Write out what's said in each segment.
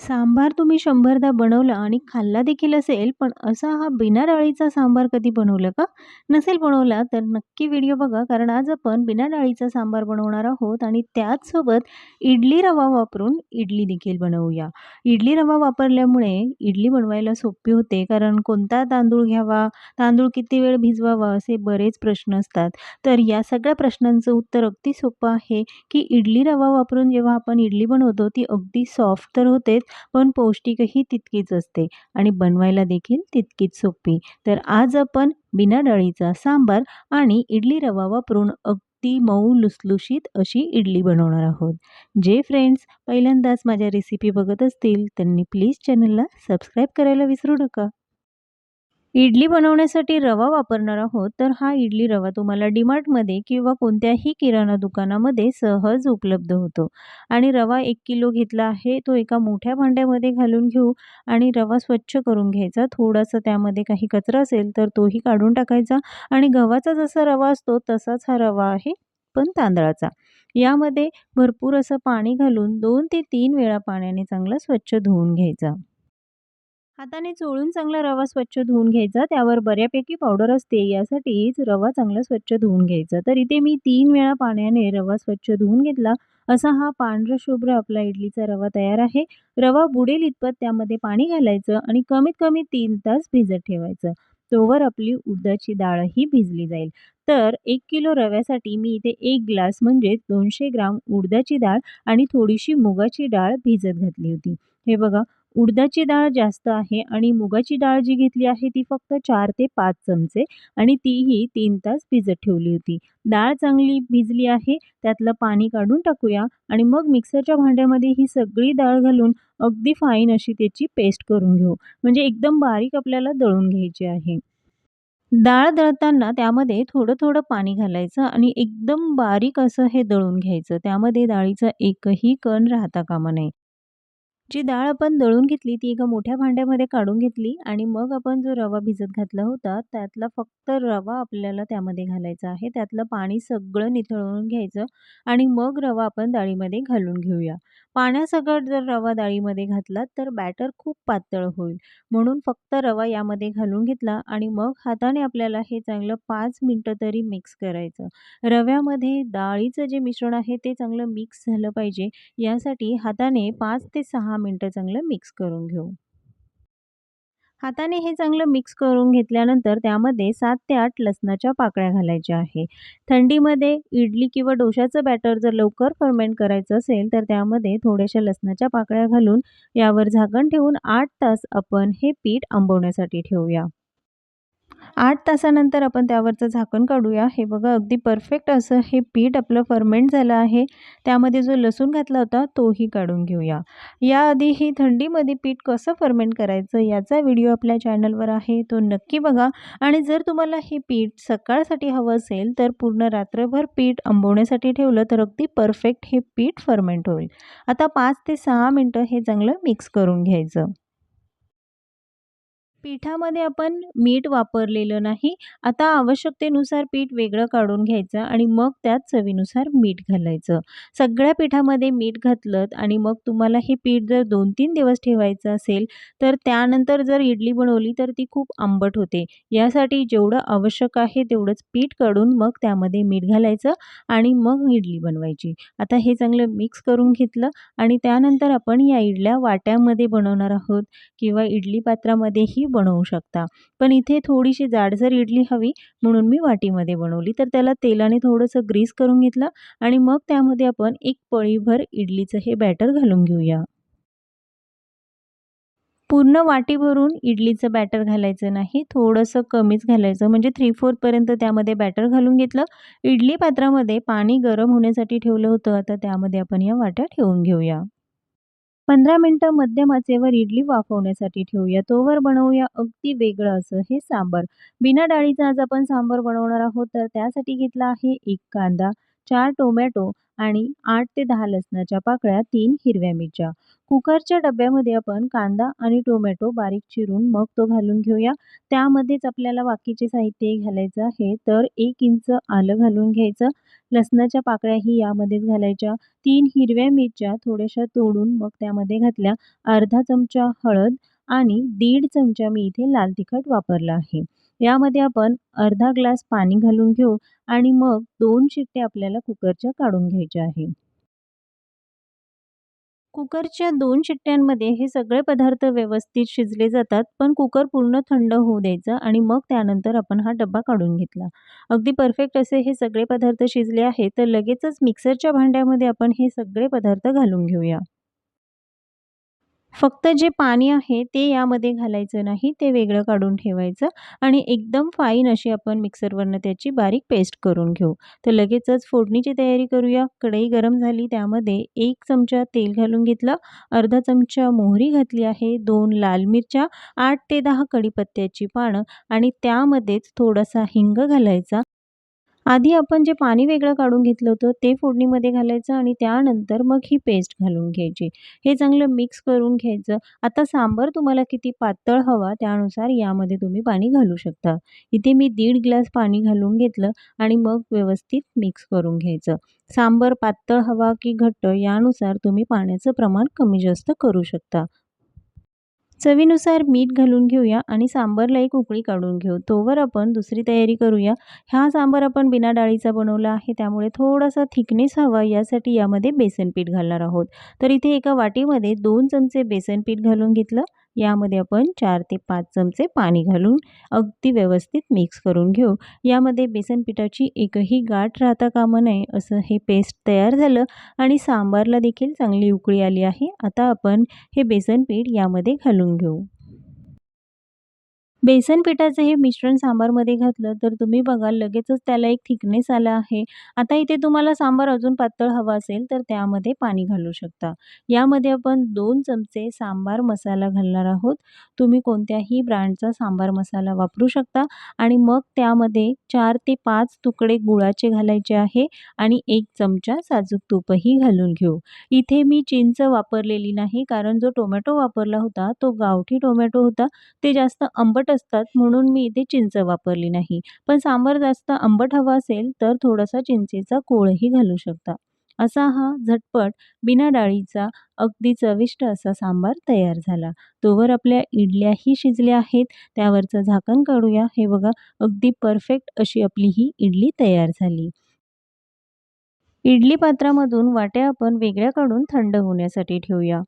सांबार तुम्ही शंभरदा बनवला आणि खाल्ला देखील असेल, पण असा हा बिना डाळीचा सांबार कधी बनवलं का? नसेल बनवला तर नक्की व्हिडिओ बघा, कारण आज आपण बिना डाळीचा सांबार बनवणार आहोत आणि त्याचसोबत इडली रवा वापरून इडली देखील बनवूया. इडली रवा वापरल्यामुळे इडली बनवायला सोपी होते, कारण कोणता तांदूळ घ्यावा, तांदूळ किती वेळ भिजवावा, असे बरेच प्रश्न असतात. तर या सगळ्या प्रश्नांचं उत्तर अगदी सोपं आहे, की इडली रवा वापरून जेव्हा आपण इडली बनवतो, ती अगदी सॉफ्ट तर होतेच, पण पौष्टिकही तितकीच असते आणि बनवायला देखील तितकीच सोपी. तर आज आपण बिना डाळीचा सांबार आणि इडली रवा वापरून अगदी मऊ लुसलुशीत अशी इडली बनवणार आहोत. जे फ्रेंड्स पहिल्यांदाच माझ्या रेसिपी बघत असतील, त्यांनी प्लीज चॅनलला सबस्क्राईब करायला विसरू नका. इडली बनवण्यासाठी रवा वापरणार आहोत, तर हा इडली रवा तुम्हाला डीमार्टमध्ये किंवा कोणत्याही किराणा दुकानामध्ये सहज उपलब्ध होतो. आणि रवा एक किलो घेतला आहे, तो एका मोठ्या भांड्यामध्ये घालून घेऊ आणि रवा स्वच्छ करून घ्यायचा. थोडासा त्यामध्ये काही कचरा असेल तर तोही काढून टाकायचा आणि गव्हाचा जसा रवा असतो तसाच हा रवा आहे, पण तांदळाचा. यामध्ये भरपूर असं पाणी घालून दोन ते तीन वेळा पाण्याने चांगला स्वच्छ धुवून घ्यायचा. हाताने चोळून चांगला रवा स्वच्छ धुवून घ्यायचा. त्यावर बऱ्यापैकी पावडर असते, यासाठीच रवा चांगला स्वच्छ धुवून घ्यायचा. तर इथे मी तीन वेळा पाण्याने रवा स्वच्छ धुवून घेतला. असा हा पांढरा शुभ्र आपला इडलीचा रवा तयार आहे. रवा बुडेल इतपत त्यामध्ये पाणी घालायचं आणि कमीत कमी तीन तास भिजत ठेवायचं. तोवर आपली उडदाची डाळही भिजली जाईल. तर एक किलो रव्यासाठी मी इथे एक ग्लास म्हणजेच दोनशे ग्राम उडदाची डाळ आणि थोडीशी मुगाची डाळ भिजत घातली होती. हे बघा उडदाची डाळ जास्त आहे आणि मुगाची डाळ जी घेतली आहे ती फक्त चार ते पाच चमचे आणि तीही तीन तास भिजत ठेवली होती. डाळ चांगली भिजली आहे, त्यातलं पाणी काढून टाकूया आणि मग मिक्सरच्या भांड्यामध्ये ही सगळी डाळ घालून अगदी फाईन अशी त्याची पेस्ट करून घेऊ. म्हणजे एकदम बारीक आपल्याला दळून घ्यायची आहे. डाळ दळताना त्यामध्ये थोडं-थोडं पाणी घालायचं आणि एकदम बारीक असं हे दळून घ्यायचं. त्यामध्ये डाळीचा एकही कण राहता कामा नये. जी डाळ आपण दळून घेतली ती एका मोठ्या भांड्यामध्ये काढून घेतली आणि मग आपण जो रवा भिजत घातला होता, त्यातला फक्त रवा आपल्याला त्यामध्ये घालायचा आहे. त्यातलं पाणी सगळं निथळून घ्यायचं आणि मग रवा आपण डाळीमध्ये घालून घेऊया. पाण्यासकट जर रवा डाळीमध्ये घातलात तर बॅटर खूप पातळ होईल. म्हणून फक्त रवा यामध्ये घालून घेतला आणि मग हाताने आपल्याला हे चांगलं पाच मिनटं तरी मिक्स करायचं. रव्यामध्ये डाळीचं जे मिश्रण आहे ते चांगलं मिक्स झालं पाहिजे, यासाठी हाताने पाच ते सहा मिनटं चांगलं मिक्स करून घेऊ. हाताने हे चांगलं मिक्स करून घेतल्यानंतर त्यामध्ये सात ते आठ लसणाच्या पाकळ्या घालायच्या आहे. थंडीमध्ये इडली किंवा डोशाचं बॅटर जर लवकर फर्मेंट करायचं असेल, तर त्यामध्ये थोड्याशा लसणाच्या पाकळ्या घालून यावर झाकण ठेवून आठ तास आपण हे पीठ आंबवण्यासाठी ठेवूया. आठ तासानंतर आपण त्यावरचं झाकण काढूया. हे बघा अगदी परफेक्ट असं हे पीठ आपलं फर्मेंट झालं आहे. त्यामध्ये जो लसूण घातला होता तोही काढून घेऊया. याआधी ही थंडीमध्ये पीठ कसं फर्मेंट करायचं याचा व्हिडिओ आपल्या चॅनलवर आहे, तो नक्की बघा आणि जर तुम्हाला हे पीठ सकाळसाठी हवं असेल, तर पूर्ण रात्रभर पीठ आंबवण्यासाठी ठेवलं तर अगदी परफेक्ट हे पीठ फर्मेंट होईल. आता पाच ते सहा मिनटं हे चांगलं मिक्स करून घ्यायचं. पिठामध्ये आपण मीठ वापरलेलं नाही. आता आवश्यकतेनुसार पीठ वेगळं काढून घ्यायचं आणि मग त्यात चवीनुसार मीठ घालायचं. सगळ्या पिठामध्ये मीठ घातलंत आणि मग तुम्हाला हे पीठ जर 2-3 दिवस ठेवायचं असेल, तर त्यानंतर जर इडली बनवली तर ती खूप आंबट होते. यासाठी जेवढं आवश्यक आहे तेवढंच पीठ काढून मग त्यामध्ये मीठ घालायचं आणि मग इडली बनवायची. आता हे चांगलं मिक्स करून घेतलं आणि त्यानंतर आपण या इडल्या वाट्यामध्ये बनवणार आहोत किंवा इडली पात्रामध्येही बनवू शकता. पण इथे थोडीशी जाडसर इडली हवी म्हणून मी वाटीमध्ये बनवली. तर त्याला तेलाने थोडंसं ग्रीस करून घेतलं आणि मग त्यामध्ये आपण एक पळीभर इडलीचं हे बॅटर घालून घेऊया. पूर्ण वाटी भरून इडलीचं बॅटर घालायचं नाही, थोडंसं कमीच घालायचं. म्हणजे थ्री फोर्थपर्यंत त्यामध्ये बॅटर घालून घेतलं. इडली पात्रामध्ये पाणी गरम होण्यासाठी ठेवलं होतं. आता त्यामध्ये आपण या वाट्या ठेवून घेऊया. पंधरा मिनटं मध्यम आचेवर इडली वाफवण्यासाठी ठेवूया. तोवर बनवूया अगदी वेगळं असं हे सांबार. बिना डाळीचं आज आपण सांबार बनवणार आहोत, तर त्यासाठी घेतला आहे एक कांदा, चार टोमॅटो आणि आठ ते दहा लसणाच्या पाकळ्या तीन हिरव्या मिरच्या. कुकरच्या डब्यामध्ये आपण कांदा आणि टोमॅटो बारीक चिरून मग तो घालून घेऊया. त्यामध्येच आपल्याला बाकीचे साहित्य घालायचं आहे तर एक इंच आलं घालून घ्यायचं. लसणाच्या पाकळ्याही यामध्येच घालायच्या. तीन हिरव्या मिरच्या थोड्याशा तोडून मग त्यामध्ये घातल्या. अर्धा चमचा हळद आणि दीड चमचा मी इथे लाल तिखट वापरला आहे. यामध्ये आपण अर्धा ग्लास पाणी घालून घेऊ आणि मग दोन शिट्टे आपल्याला कुकरच्या काढून घ्यायच्या आहे. कुकरच्या दोन शिट्ट्यांमध्ये हे सगळे पदार्थ व्यवस्थित शिजले जातात पण कुकर पूर्ण थंड होऊ द्यायचं आणि मग त्यानंतर आपण हा डब्बा काढून घेतला. अगदी परफेक्ट असे हे सगळे पदार्थ शिजले आहेत तर लगेचच मिक्सरच्या भांड्यामध्ये आपण हे सगळे पदार्थ घालून घेऊया. फक्त जे पाणी आहे ते यामध्ये घालायचं नाही ते वेगळं काढून ठेवायचं आणि एकदम फाईन अशी आपण मिक्सरवरनं त्याची बारीक पेस्ट करून घेऊ. तर लगेचच फोडणीची तयारी करूया. कढई गरम झाली त्यामध्ये एक चमचा तेल घालून घेतलं अर्धा चमचा मोहरी घातली आहे दोन लाल मिरच्या आठ ते दहा कढीपत्त्याची पानं आणि त्यामध्येच थोडासा हिंग घालायचा. आधी आपण जे पाणी वेगळं काढून घेतलं होतं ते फोडणीमध्ये घालायचं आणि त्यानंतर मग ही पेस्ट घालून घ्यायची. हे चांगलं मिक्स करून घ्यायचं. आता सांबार तुम्हाला किती पातळ हवा त्यानुसार यामध्ये तुम्ही पाणी घालू शकता. इथे मी दीड ग्लास पाणी घालून घेतलं आणि मग व्यवस्थित मिक्स करून घ्यायचं. सांबर पातळ हवा की घट्ट यानुसार तुम्ही पाण्याचं प्रमाण कमी जास्त करू शकता. चवीनुसार मीठ घालून घेऊया आणि सांबारला एक उकळी काढून घेऊ. तोवर आपण दुसरी तयारी करूया. हा सांबार आपण बिना डाळीचा बनवला आहे त्यामुळे थोडासा थिकनेस हवा यासाठी यामध्ये बेसन पीठ घालणार आहोत. तर इथे एका वाटीमध्ये दोन चमचे बेसन पीठ घालून घेतलं. यामध्ये आपण चार ते पाच चमचे पाणी घालून अगदी व्यवस्थित मिक्स करून घेऊ. यामध्ये बेसन पिठाची एकही गाठ राहता कामा नये असं हे पेस्ट तयार झालं आणि सांबारला देखील चांगली उकळी आली आहे. आता आपण हे बेसन पीठ यामध्ये घालून घेऊ. बेसन पिठाचं हे मिश्रण सांबारमध्ये घातलं तर तुम्ही बघाल लगेचच त्याला एक थिकनेस आला आहे. आता इथे तुम्हाला सांबार अजून पातळ हवा असेल तर त्यामध्ये पाणी घालू शकता. यामध्ये आपण दोन चमचे सांबार मसाला घालणार आहोत. तुम्ही कोणत्याही ब्रँडचा सांबार मसाला वापरू शकता आणि मग त्यामध्ये चार ते पाच तुकडे गुळाचे घालायचे आहे आणि एक चमचा साजूक तूपही घालून घेऊ. इथे मी चिंच वापरलेली नाही कारण जो टोमॅटो वापरला होता तो गावठी टोमॅटो होता. ते जास्त आंबट असतात म्हणून मी इथे चिंच वापरली नाही. पण सांबार जास्त आंबट हवा असेल तर थोडासा चिंचेचा कोळही घालू शकता. असा हा झटपट बिना डाळीचा अगदी चविष्ट असा सांबार तयार झाला. तोवर आपल्या इडल्याही शिजल्या आहेत. त्यावरचं झाकण काढूया. हे बघा अगदी परफेक्ट अशी आपली ही इडली तयार झाली. इडली पात्रामधून वाट्या आपण वेगळ्या काढून थंड होण्यासाठी ठेवूया.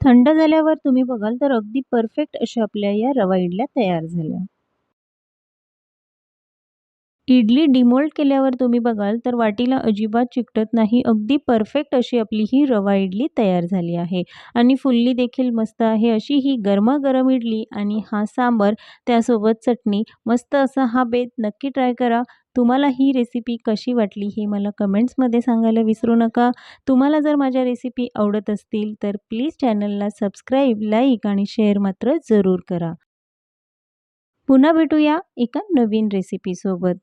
थंड झाल्यावर तुम्ही बघाल तर अगदी परफेक्ट अशा आपल्या या रवा इडल्या तयार झाल्या. इडली डिमोल्ड केल्यावर तुम्ही बघाल तर वाटीला अजिबात चिकटत नाही अगदी परफेक्ट अशी आपली ही रवा इडली तयार झाली आहे. आणि फुल्ली देखील मस्त आहे अशी ही गरमागरम इडली आणि हा सांबर त्यासोबत चटणी मस्त असा हा बेत नक्की ट्राय करा. तुम्हाला ही रेसिपी कशी वाटली हे मला कमेंट्समध्ये सांगायला विसरू नका. तुम्हाला जर माझ्या रेसिपी आवडत असतील तर प्लीज चॅनलला सबस्क्राईब लाईक आणि शेअर मात्र जरूर करा. पुन्हा भेटूया एका नवीन रेसिपीसोबत